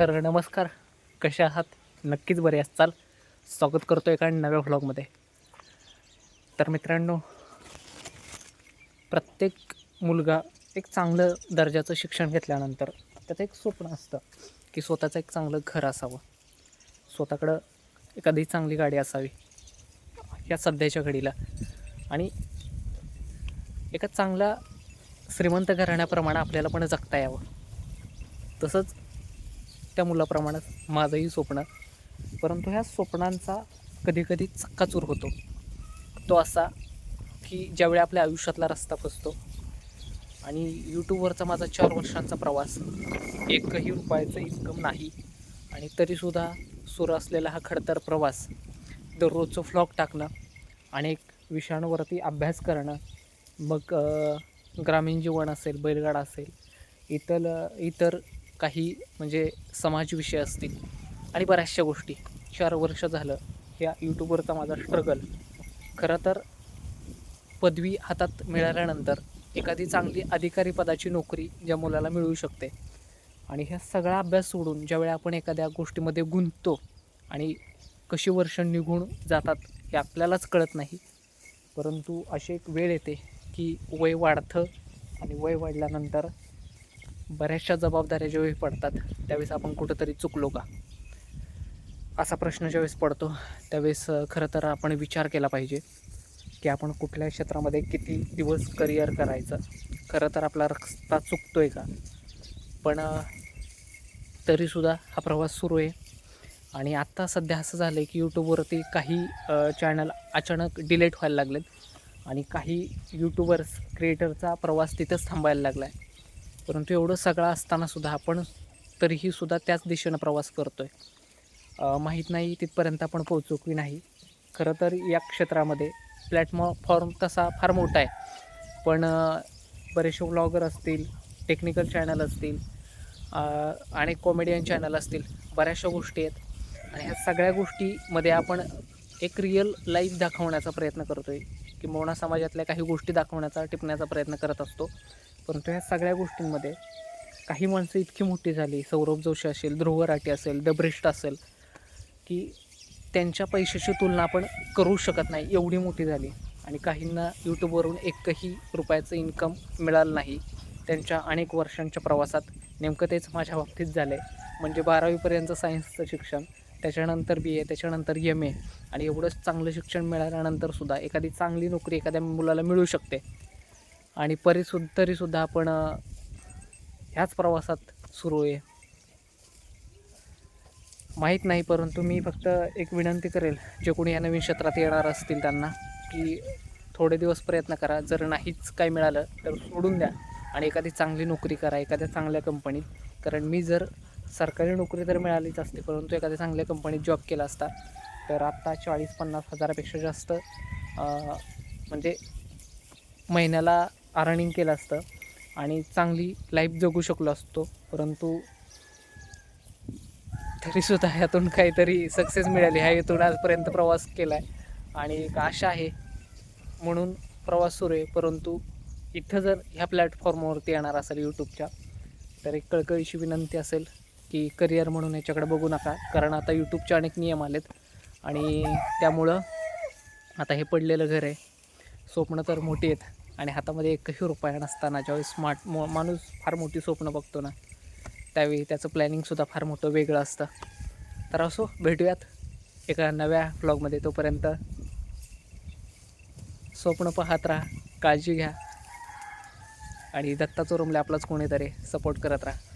तर नमस्कार. कसे आहात? नक्कीच बरे असाल स्वागत करतो एका नव्या व्लॉगमध्ये तर मित्रांनो प्रत्येक मुलगा एक चांगलं दर्जाचं शिक्षण घेतल्यानंतर त्याचं एक स्वप्न असतं की स्वतःचं एक चांगलं घर असावं. स्वतःकडं एखादी चांगली गाडी असावी या सध्याच्या घडीला. आणि एका चांगल्या श्रीमंत घराण्याप्रमाणे आपल्याला पण जगता यावं. तसंच त्या मुलाप्रमाणेच माझंही स्वप्न. परंतु ह्या स्वप्नांचा कधीकधी चक्काचूर होतो. तो असा की ज्यावेळी आपल्या आयुष्यातला रस्ता फसतो आणि यूट्यूबवरचा माझा चार वर्षांचा प्रवास एकही रुपयाचं इन्कम नाही आणि तरीसुद्धा सुरू असलेला हा खडतर प्रवास दररोजचं फ्लॉग टाकणं अनेक विषयांवरती अभ्यास करणं मग ग्रामीण जीवन असेल बैलगाडा असेल इतर इतर काही म्हणजे समाजविषय असतील आणि बऱ्याचशा गोष्टी. चार वर्ष झालं ह्या यूट्यूबवरचा माझा स्ट्रगल खरं तर पदवी हातात मिळाल्यानंतर एखादी चांगली अधिकारी पदाची नोकरी ज्या मुलाला मिळू शकते. आणि ह्या सगळा अभ्यास सोडून ज्यावेळी आपण एखाद्या गोष्टीमध्ये गुंततो आणि कशी वर्ष निघून जातात हे आपल्यालाच कळत नाही. परंतु अशी एक वेळ येते की वय वाढतं आणि वय वाढल्यानंतर बऱ्याचशा जबाबदाऱ्या ज्यावेळी पडतात त्यावेळेस आपण कुठंतरी चुकलो का? असा प्रश्न ज्यावेळेस पडतो त्यावेळेस खरं तर आपण विचार केला पाहिजे की आपण कुठल्या क्षेत्रामध्ये किती दिवस करिअर करायचं? खरं तर आपला रस्ता चुकतो आहे का? पण तरीसुद्धा हा प्रवास सुरू आहे. आणि आत्ता सध्या असं झालं आहे की यूट्यूबवरती काही चॅनल अचानक डिलेट व्हायला लागलेत आणि काही यूट्यूबर्स क्रिएटरचा प्रवास तिथंच थांबायला लागला आहे परंतु एवढं सगळं असतानासुद्धा आपण तरीही सुद्धा त्याच दिशेनं प्रवास करतो आहे माहीत नाही तिथपर्यंत आपण पोहोचू की नाही. खरं तर या क्षेत्रामध्ये प्लॅटफॉर्म फॉर्म तसा फार मोठा आहे. पण बरेचसे व्लॉगर असतील टेक्निकल चॅनल असतील आणि कॉमेडियन चॅनल असतील बऱ्याचशा गोष्टी आहेत. आणि ह्या सगळ्या गोष्टीमध्ये आपण एक रिअल लाईफ दाखवण्याचा प्रयत्न करतो आहे किंबहुना समाजातल्या काही गोष्टी दाखवण्याचा टिपण्याचा प्रयत्न करत असतो. परंतु ह्या सगळ्या गोष्टींमध्ये काही माणसं इतकी मोठी झाली सौरभ जोशी असेल ध्रुव राठी असेल दब्रिष्ट असेल की त्यांच्या पैशाची तुलना आपण करू शकत नाही एवढी मोठी झाली. आणि काहींना यूट्यूबवरून एकही रुपयाचं इन्कम मिळालं नाही. त्यांच्या अनेक वर्षांच्या प्रवासात नेमकं तेच माझ्या बाबतीत झालं आहे म्हणजे बारावीपर्यंत सायन्सचं शिक्षण त्याच्यानंतर बी ए त्याच्यानंतर एम ए आणि एवढंच चांगलं शिक्षण मिळाल्यानंतरसुद्धा एखादी चांगली नोकरी एखाद्या मुलाला मिळू शकते. आणि परिसु तरीसुद्धा आपण ह्याच प्रवासात सुरू आहे. माहीत नाही परंतु मी फक्त एक विनंती करेल जे कोणी या नवीन क्षेत्रात येणार असतील त्यांना की थोडे दिवस प्रयत्न करा. जर नाहीच काय मिळालं तर सोडून द्या आणि एखादी चांगली नोकरी करा एखाद्या चांगल्या कंपनीत. कारण मी जर सरकारी नोकरी तर मिळालीच असते परंतु एखाद्या चांगल्या कंपनीत जॉब केला असता तर आत्ता चाळीस पन्नास हजारापेक्षा जास्त म्हणजे महिन्याला अर्निंग केलं असतं आणि चांगली लाईफ जगू शकलो असतो. परंतु तरीसुद्धा ह्यातून काहीतरी सक्सेस मिळाली. ह्या इथून आजपर्यंत प्रवास केला आहे आणि एक आशा आहे म्हणून प्रवास सुरू आहे. परंतु इथं जर ह्या प्लॅटफॉर्मवरती येणार असेल यूट्यूबच्या तर एक कळकळीची विनंती असेल की करिअर म्हणून याच्याकडे बघू नका. कारण आता यूट्यूबचे अनेक नियम आलेत. आणि त्यामुळं आता हे पडलेलं घर आहे. स्वप्न तर मोठी आहेत. आणि हातामध्ये एकही रुपया नसताना ज्यावेळी स्मार्ट मो माणूस फार मोठी स्वप्न बघतो ना त्यावेळी त्याचं प्लॅनिंगसुद्धा फार मोठं वेगळं असतं. तर असो भेटूयात एका नव्या ब्लॉगमध्ये तोपर्यंत स्वप्न पाहत राहा काळजी घ्या आणि दत्ता चोरमले आपलाच कोणीतरी सपोर्ट करत राहा.